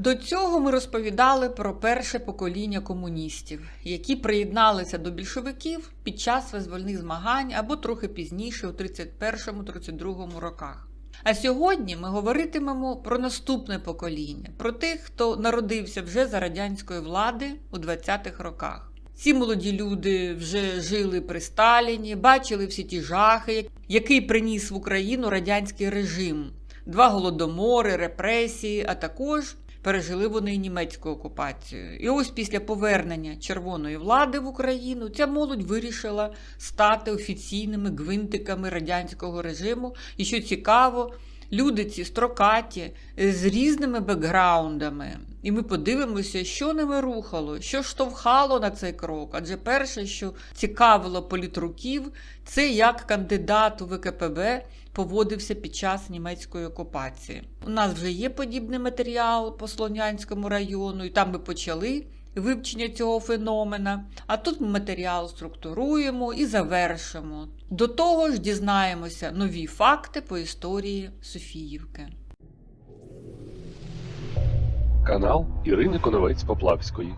До цього ми розповідали про перше покоління комуністів, які приєдналися до більшовиків під час визвольних змагань або трохи пізніше, у 31-32 роках. А сьогодні ми говоритимемо про наступне покоління, про тих, хто народився вже за радянської влади у 20-х роках. Ці молоді люди вже жили при Сталіні, бачили всі ті жахи, який приніс в Україну радянський режим, два голодомори, репресії, а також пережили вони німецьку окупацію. І ось після повернення червоної влади в Україну ця молодь вирішила стати офіційними гвинтиками радянського режиму. І що цікаво, люди ці строкаті з різними бекграундами. І ми подивимося, що ними рухало, що штовхало на цей крок. Адже перше, що цікавило політруків, це як кандидат у ВКПБ поводився під час німецької окупації. У нас вже є подібний матеріал по Слонянському району, і там ми почали вивчення цього феномена. А тут ми матеріал структуруємо і завершимо. До того ж, дізнаємося нові факти по історії Софіївки. Канал Ірини Коновець Поплавської.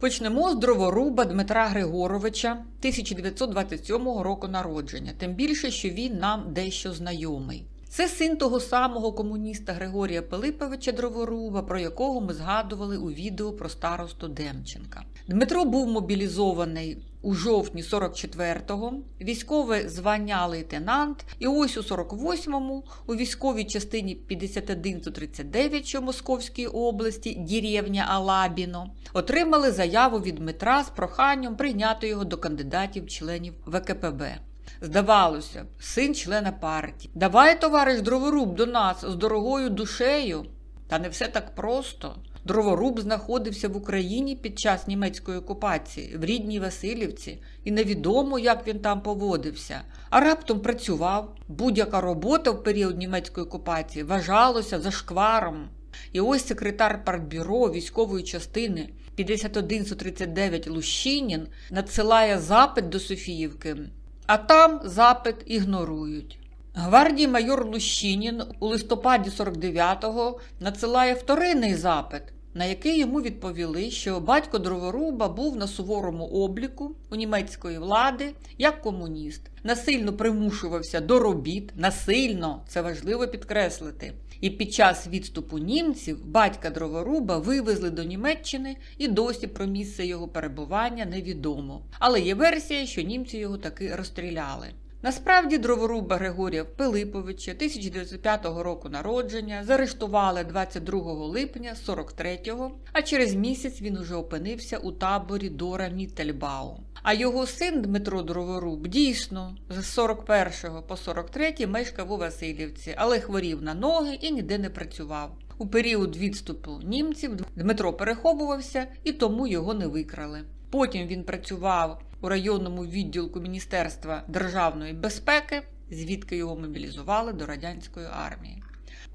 Почнемо з дроворуба Дмитра Григоровича 1927 року народження, тим більше, що він нам дещо знайомий. Це син того самого комуніста Григорія Пилиповича Дроворуба, про якого ми згадували у відео про старосту Демченка. Дмитро був мобілізований у жовтні 44-го, військове звання лейтенант, і ось у 48-му у військовій частині 5139, що Московській області, деревня Алабіно, отримали заяву від Дмитра з проханням прийняти його до кандидатів-членів ВКПБ. Здавалося б, син члена партії. Давай, товариш дроворуб, до нас з дорогою душею. Та не все так просто. Дроворуб знаходився в Україні під час німецької окупації, в рідній Васильівці, і невідомо, як він там поводився. А раптом працював. Будь-яка робота в період німецької окупації вважалася зашкваром. І ось секретар партбюро військової частини 51139 Лущинін надсилає запит до Софіївки, а там запит ігнорують. Гвардії майор Лущинін у листопаді 49-го надсилає вторинний запит, на який йому відповіли, що батько дроворуба був на суворому обліку у німецької влади як комуніст, насильно примушувався до робіт, насильно це важливо підкреслити. І під час відступу німців батька дроворуба вивезли до Німеччини і досі про місце його перебування невідомо. Але є версія, що німці його таки розстріляли. Насправді дроворуба Григорія Пилиповича 1905 року народження заарештували 22 липня 43-го, а через місяць він уже опинився у таборі Дора Міттельбау. А його син Дмитро Дроворуб дійсно з 41 по 43 мешкав у Васильівці, але хворів на ноги і ніде не працював. У період відступу німців Дмитро переховувався і тому його не викрали. Потім він працював у районному відділку Міністерства державної безпеки, звідки його мобілізували до радянської армії.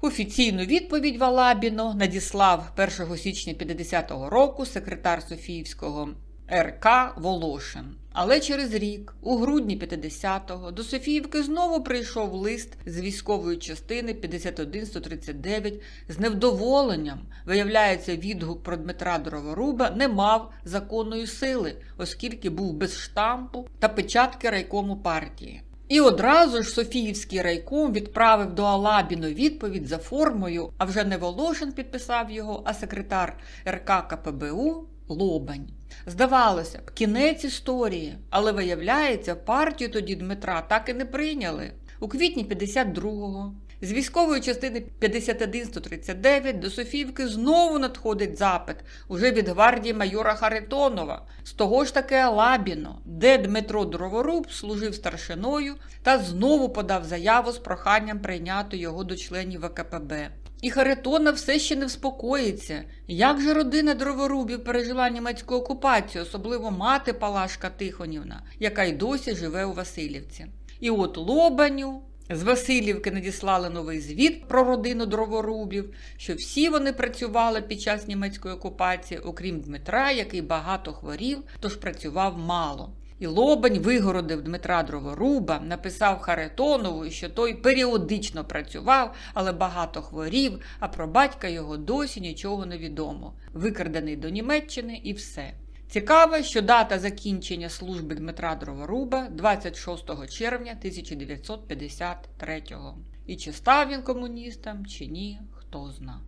Офіційну відповідь Валабіно надіслав 1 січня 50-го року секретар Софіївського РК Волошин. Але через рік, у грудні 50-го, до Софіївки знову прийшов лист з військової частини 51139 з невдоволенням. Виявляється, відгук про Дмитра Дроворуба не мав законної сили, оскільки був без штампу та печатки райкому партії. І одразу ж Софіївський райком відправив до Алабіно відповідь за формою, а вже не Волошин підписав його, а секретар РК КПБУ Лобань. Здавалося б, кінець історії, але виявляється, партію тоді Дмитра так і не прийняли. У квітні 52-го з військової частини 51139 до Софіївки знову надходить запит уже від гвардії майора Харитонова з того ж таки Алабіно, де Дмитро Дроворуб служив старшиною та знову подав заяву з проханням прийняти його до членів ВКПБ. І Харитона все ще не вспокоїться. Як же родина дроворубів пережила німецьку окупацію, особливо мати Палашка Тихонівна, яка й досі живе у Васильівці. І от Лобаню з Васильівки надіслали новий звіт про родину дроворубів, що всі вони працювали під час німецької окупації, окрім Дмитра, який багато хворів, тож працював мало. І Лобань вигородив Дмитра Дроворуба, написав Харитонову, що той періодично працював, але багато хворів, а про батька його досі нічого не відомо. Викрадений до Німеччини і все. Цікаво, що дата закінчення служби Дмитра Дроворуба 26 червня 1953-го. І чи став він комуністом, чи ні, хто зна.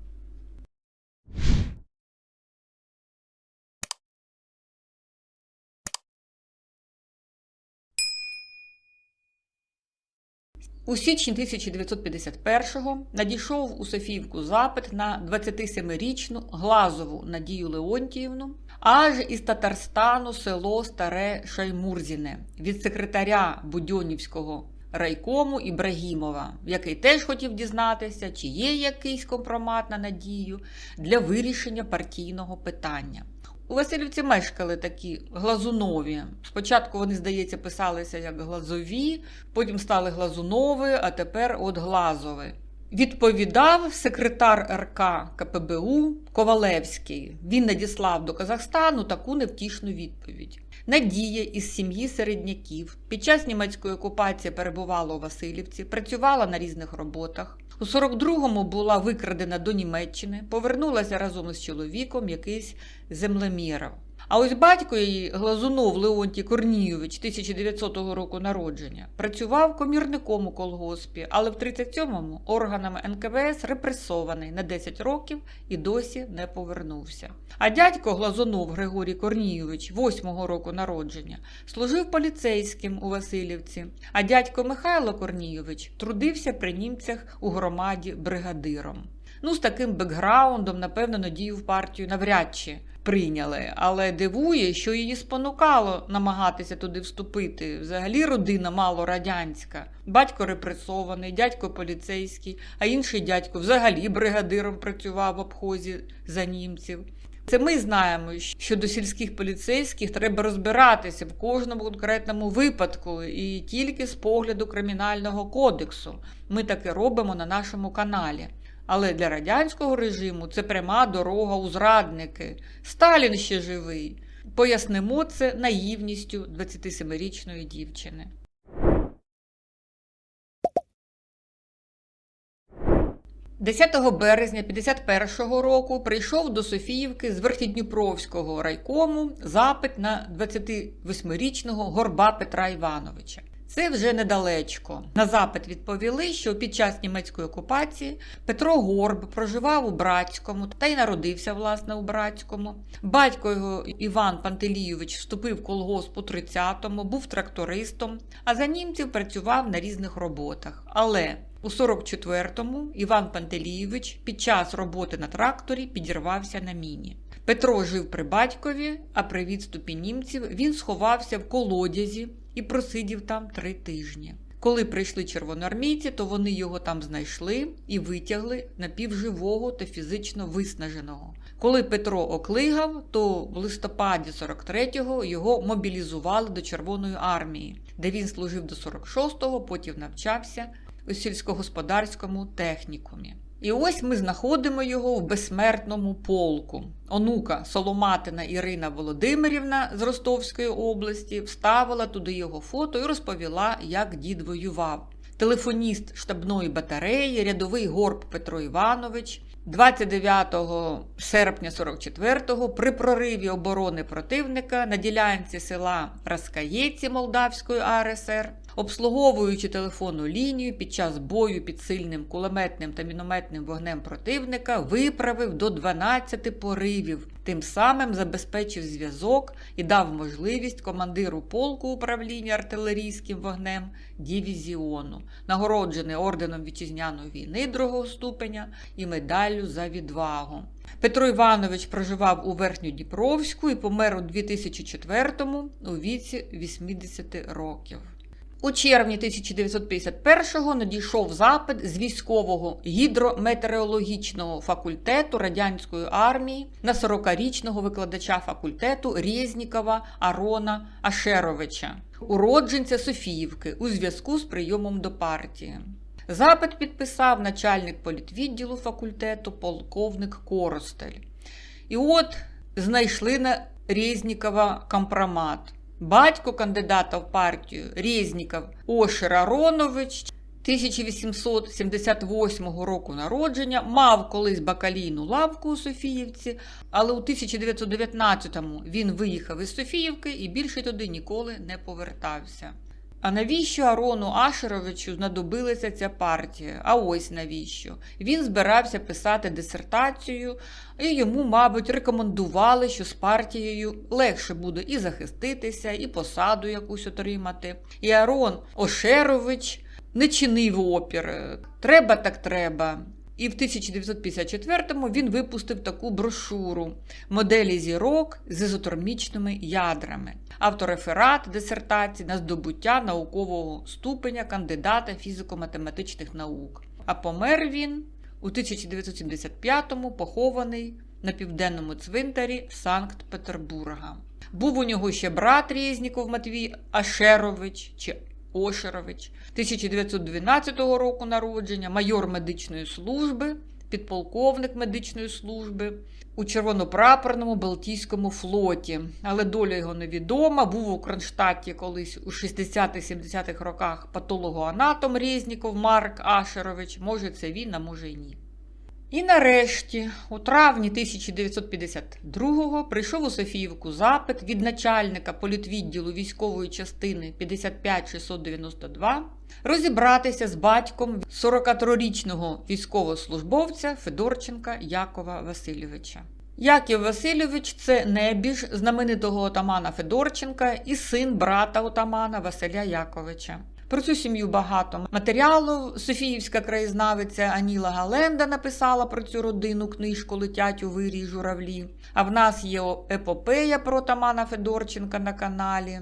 У січні 1951-го надійшов у Софіївку запит на 27-річну Глазову Надію Леонтіївну, аж із Татарстану село Старе Шаймурзіне від секретаря Будьонівського райкому Ібрагімова, який теж хотів дізнатися, чи є якийсь компромат на надію для вирішення партійного питання. У Васильівці мешкали такі глазунові. Спочатку вони, здається, писалися як глазові, потім стали глазунови, а тепер от глазові. Відповідав секретар РК КПБУ Ковалевський. Він надіслав до Казахстану таку невтішну відповідь. Надія із сім'ї середняків під час німецької окупації перебувала у Васильівці, працювала на різних роботах. У 42-му була викрадена до Німеччини, повернулася разом із чоловіком якийсь землеміров. А ось батько її, Глазунов Леонтій Корнійович, 1900 року народження, працював комірником у колгоспі, але в 37-му органами НКВС репресований на 10 років і досі не повернувся. А дядько Глазунов Григорій Корнійович, 8-го року народження, служив поліцейським у Васильівці, а дядько Михайло Корнійович трудився при німцях у громаді бригадиром. Ну, з таким бекграундом, напевно, надію в партію навряд чи прийняли, але дивує, що її спонукало намагатися туди вступити. Взагалі родина мало радянська. Батько репресований, дядько поліцейський, а інший дядько взагалі бригадиром працював в обхозі за німців. Це ми знаємо, що до сільських поліцейських треба розбиратися в кожному конкретному випадку і тільки з погляду кримінального кодексу. Ми таке робимо на нашому каналі. Але для радянського режиму це пряма дорога у зрадники. Сталін ще живий. Пояснимо це наївністю 27-річної дівчини. – 10 березня 51-го року прийшов до Софіївки з Верхньодніпровського райкому запит на 28-річного горба Петра Івановича. Це вже недалечко. На запит відповіли, що під час німецької окупації Петро Горб проживав у Братському та й народився власне у Братському. Батько його Іван Пантелійович вступив в колгосп у 30-му, був трактористом, а за німців працював на різних роботах. Але у 44-му Іван Пантелійович під час роботи на тракторі підірвався на міні. Петро жив при батькові, а при відступі німців він сховався в колодязі і просидів там три тижні. Коли прийшли червоноармійці, то вони його там знайшли і витягли напівживого та фізично виснаженого. Коли Петро оклигав, то в листопаді 43-го його мобілізували до Червоної армії, де він служив до 46-го, потім навчався у сільськогосподарському технікумі. І ось ми знаходимо його в безсмертному полку. Онука Соломатина Ірина Володимирівна з Ростовської області вставила туди його фото і розповіла, як дід воював. Телефоніст штабної батареї, рядовий горб Петро Іванович, 29 серпня 44-го при прориві оборони противника на ділянці села Раскаєці Молдавської АРСР, обслуговуючи телефонну лінію під час бою під сильним кулеметним та мінометним вогнем противника, виправив до 12 поривів, тим самим забезпечив зв'язок і дав можливість командиру полку управління артилерійським вогнем дивізіону, нагороджений орденом вітчизняної війни другого ступеня і медаллю за відвагу. Петро Іванович проживав у Верхньодніпровську і помер у 2004-му у віці 80 років. У червні 1951-го надійшов запит з військового гідрометеорологічного факультету радянської армії на 40-річного викладача факультету Резнікова Арона Ашеровича, уродженця Софіївки, у зв'язку з прийомом до партії. Запит підписав начальник політвідділу факультету полковник Коростель. І от знайшли на Резнікова компромат. Батько кандидата в партію Резніков Ошер Аронович 1878 року народження мав колись бакалійну лавку у Софіївці, але у 1919-му він виїхав із Софіївки і більше туди ніколи не повертався. А навіщо Арону Ашеровичу знадобилася ця партія? А ось навіщо? Він збирався писати дисертацію, і йому, мабуть, рекомендували, що з партією легше буде і захиститися, і посаду якусь отримати. І Арон Ошерович не чинив опір. Треба так треба. І в 1954-му він випустив таку брошуру Моделі зірок з ізотермічними ядрами, автореферат дисертації на здобуття наукового ступеня кандидата фізико-математичних наук. А помер він у 1975-му похований на південному цвинтарі Санкт-Петербурга. Був у нього ще брат Резніков Матвій Ашерович чи Ошерович 1912 року народження, майор медичної служби, підполковник медичної служби у червонопрапорному Балтійському флоті. Але доля його невідома. Був у Кронштадті колись у 60-70-х роках патологоанатом Резніков Марк Ашерович. Може, це він, а може й ні. І нарешті, у травні 1952-го прийшов у Софіївку запит від начальника політвідділу військової частини 55692 розібратися з батьком 43-річного військовослужбовця Федорченка Якова Васильовича. Яків Васильович це небіж знаменитого отамана Федорченка і син брата отамана Василя Яковича. Про цю сім'ю багато матеріалу. Софіївська краєзнавиця Аніла Галенда написала про цю родину книжку Летять у вирій журавлі. А в нас є епопея про Отамана Федорченка на каналі.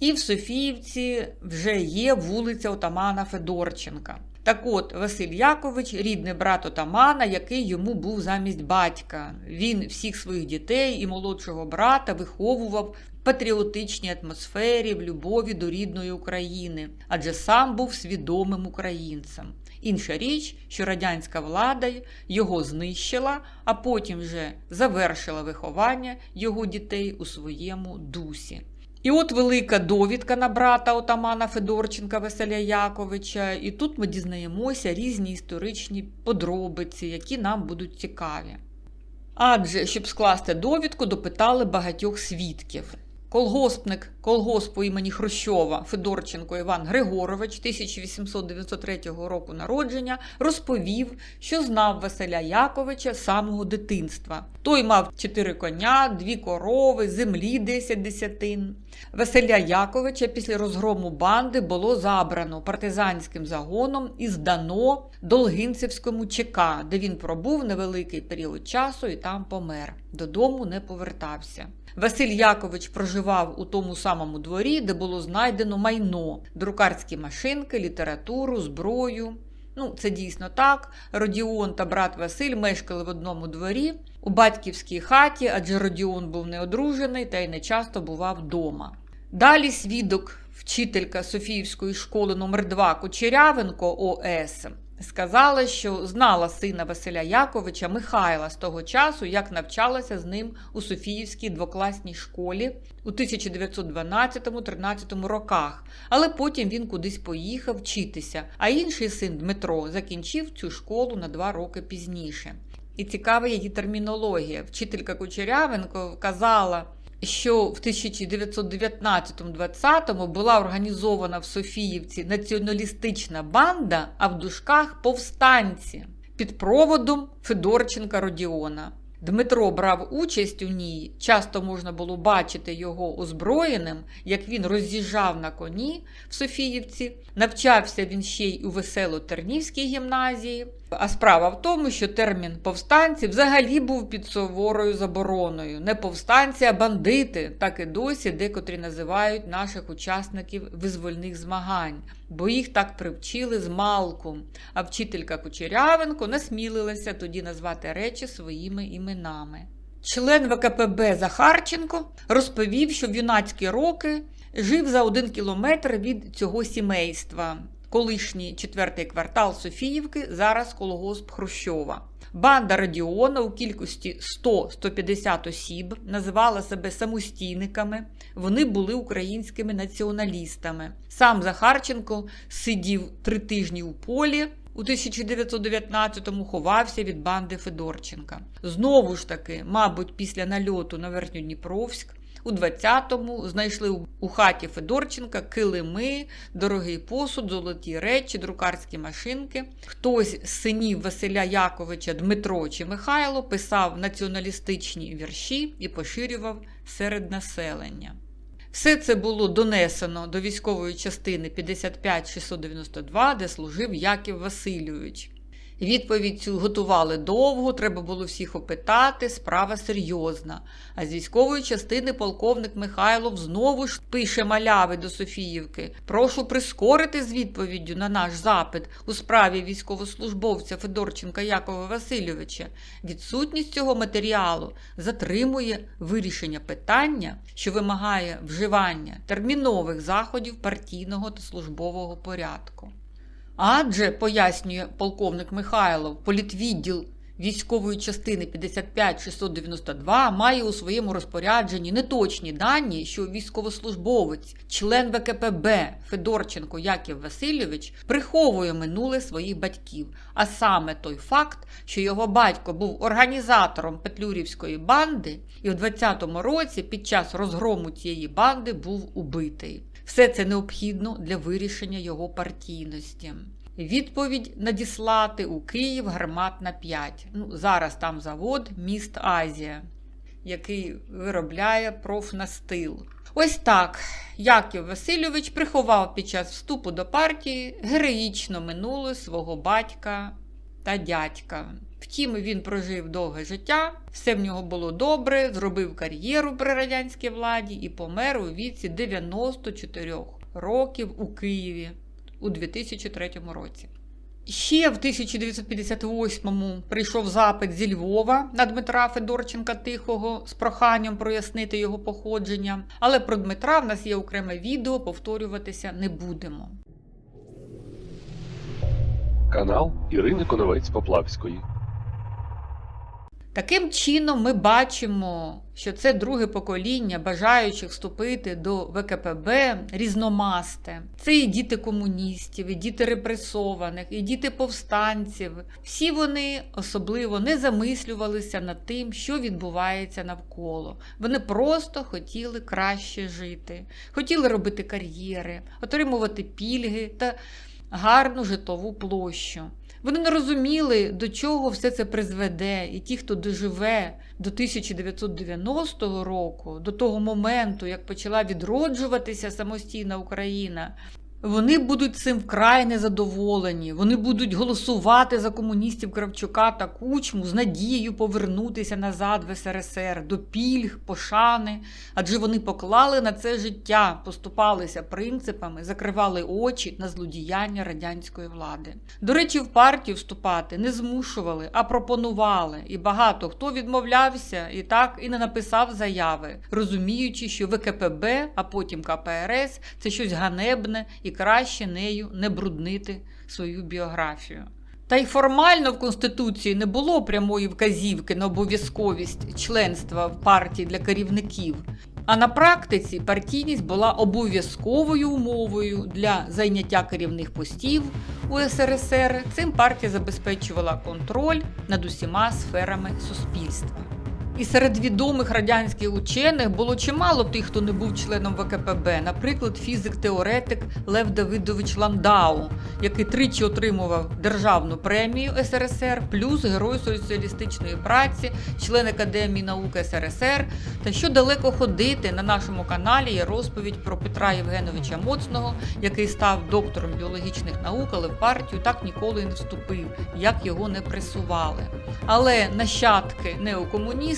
І в Софіївці вже є вулиця Отамана Федорченка. Так от, Василь Якович, рідний брат отамана, який йому був замість батька. Він всіх своїх дітей і молодшого брата виховував патріотичній атмосфері, в любові до рідної України, адже сам був свідомим українцем. Інша річ, що радянська влада його знищила, а потім вже завершила виховання його дітей у своєму дусі. І от велика довідка на брата отамана Федорченка Василя Яковича. І тут ми дізнаємося різні історичні подробиці, які нам будуть цікаві. Адже, щоб скласти довідку, допитали багатьох свідків. Колгоспник колгоспу імені Хрущова Федорченко Іван Григорович 1893 року народження розповів, що знав Василя Яковича з самого дитинства. Той мав чотири коня, дві корови, землі 10 десятин. Василя Яковича після розгрому банди було забрано партизанським загоном і здано Долгинцевському ЧК, де він пробув невеликий період часу і там помер. Додому не повертався. Василь Якович проживав у тому самому дворі, де було знайдено майно, друкарські машинки, літературу, зброю. Ну, це дійсно так. Родіон та брат Василь мешкали в одному дворі у батьківській хаті, адже Родіон був неодружений та й не часто бував вдома. Далі свідок, вчителька Софіївської школи номер 2 Кучерявенко ОС сказала, що знала сина Василя Яковича Михайла з того часу, як навчалася з ним у Софіївській двокласній школі у 1912-13 роках, але потім він кудись поїхав вчитися, а інший син Дмитро закінчив цю школу на два роки пізніше. І цікава її термінологія. Вчителька Кучерявенко казала, що в 1919-20 була організована в Софіївці націоналістична банда, а в дужках повстанці під проводом Федорченка Родіона. Дмитро брав участь у ній, часто можна було бачити його озброєним, як він роз'їжджав на коні в Софіївці. Навчався він ще й у весело-тернівській гімназії. А справа в тому, що термін повстанці взагалі був під суворою забороною. Не повстанці, а бандити, так і досі декотрі називають наших учасників визвольних змагань, бо їх так привчили з малку. А вчителька Кучерявенко насмілилася тоді назвати речі своїми іменами. Член ВКПБ Захарченко розповів, що в юнацькі роки жив за один кілометр від цього сімейства. Колишній четвертий квартал Софіївки, зараз колгосп Хрущова. Банда Радіона у кількості 100-150 осіб називала себе самостійниками. Вони були українськими націоналістами. Сам Захарченко сидів три тижні у полі. У 1919-му ховався від банди Федорченка. Знову ж таки, мабуть, після нальоту на Верхньодніпровськ у 20-му знайшли у- хаті Федорченка килими, дорогий посуд, золоті речі, друкарські машинки. Хтось з синів Василя Яковича Дмитро чи Михайло писав націоналістичні вірші і поширював серед населення. Все це було донесено до військової частини 55692, де служив Яків Васильович. Відповідь цю готували довго, треба було всіх опитати, справа серйозна. А з військової частини полковник Михайлов знову ж пише маляви до Софіївки. Прошу прискорити з відповіддю на наш запит у справі військовослужбовця Федорченка Якова Васильовича. Відсутність цього матеріалу затримує вирішення питання, що вимагає вживання термінових заходів партійного та службового порядку. Адже, пояснює полковник Михайлов, політвідділ військової частини 55692 має у своєму розпорядженні неточні дані, що військовослужбовець, член ВКПБ Федорченко Яків Васильович приховує минуле своїх батьків, а саме той факт, що його батько був організатором Петлюрівської банди, і в 20-му році під час розгрому цієї банди був убитий. Все це необхідно для вирішення його партійності. Відповідь надіслати у Київ гарматна 5. Ну, зараз там завод Міст Азія, який виробляє профнастил. Ось так Яків Васильович приховав під час вступу до партії героїчно минуле свого батька та дядька. Втім, він прожив довге життя, все в нього було добре, зробив кар'єру при радянській владі і помер у віці 94 років у Києві у 2003 році. Ще в 1958-му прийшов запит зі Львова на Дмитра Федорченка Тихого з проханням прояснити його походження. Але про Дмитра в нас є окреме відео, повторюватися не будемо. Канал Ірини Коновець Поплавської. Таким чином, ми бачимо, що це друге покоління бажаючих вступити до ВКПБ різномасте. Це і діти комуністів, і діти репресованих, і діти повстанців. Всі вони особливо не замислювалися над тим, що відбувається навколо. Вони просто хотіли краще жити, хотіли робити кар'єри, отримувати пільги та гарну житлову площу. Вони не розуміли, до чого все це призведе, і ті, хто доживе до 1990 року, до того моменту, як почала відроджуватися самостійна Україна, вони будуть цим вкрай незадоволені. Вони будуть голосувати за комуністів Кравчука та Кучму з надією повернутися назад в СРСР до пільг, пошани, адже вони поклали на це життя, поступалися принципами, закривали очі на злодіяння радянської влади. До речі, в партію вступати не змушували, а пропонували. І багато хто відмовлявся і так і не написав заяви, розуміючи, що ВКПБ, а потім КПРС це щось ганебне і краще нею не бруднити свою біографію. Та й формально в Конституції не було прямої вказівки на обов'язковість членства в партії для керівників. А на практиці партійність була обов'язковою умовою для зайняття керівних постів у СРСР. Цим партія забезпечувала контроль над усіма сферами суспільства. І серед відомих радянських учених було чимало тих, хто не був членом ВКПБ, наприклад, фізик-теоретик Лев Давидович Ландау, який тричі отримував державну премію СРСР, плюс Герой соціалістичної праці, член Академії наук СРСР. Та що далеко ходити на нашому каналі є розповідь про Петра Євгеновича Моцного, який став доктором біологічних наук, але в партію так ніколи не вступив, як його не пресували. Але нащадки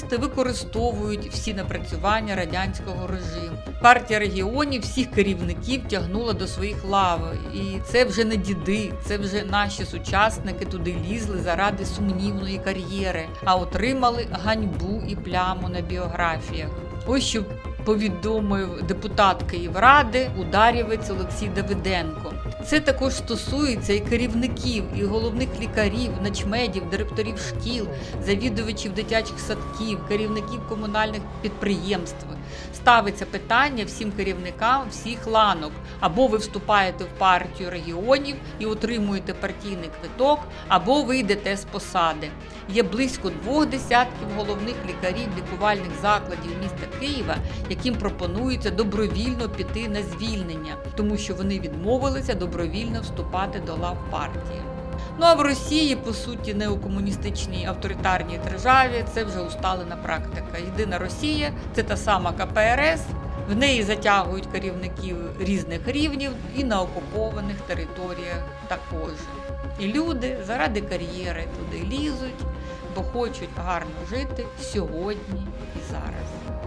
неокомуністи використовують всі напрацювання радянського режиму. Партія регіонів всіх керівників тягнула до своїх лав. І це вже не діди, це вже наші сучасники туди лізли заради сумнівної кар'єри, а отримали ганьбу і пляму на біографіях. Ось що повідомив депутат Київради ударівець Олексій Давиденко. Це також стосується і керівників, і головних лікарів, начмедів, директорів шкіл, завідувачів дитячих садків, керівників комунальних підприємств. Ставиться питання всім керівникам всіх ланок. Або ви вступаєте в партію регіонів і отримуєте партійний квиток, або ви йдете з посади. Є близько двох десятків головних лікарів лікувальних закладів міста Києва, яким пропонується добровільно піти на звільнення, тому що вони відмовилися добровільно вступати до лав партії. Ну а в Росії, по суті, неокомуністичній авторитарній державі це вже усталена практика. Єдина Росія це та сама КПРС. В неї затягують керівників різних рівнів і на окупованих територіях також. І люди заради кар'єри туди лізуть, бо хочуть гарно жити сьогодні і зараз.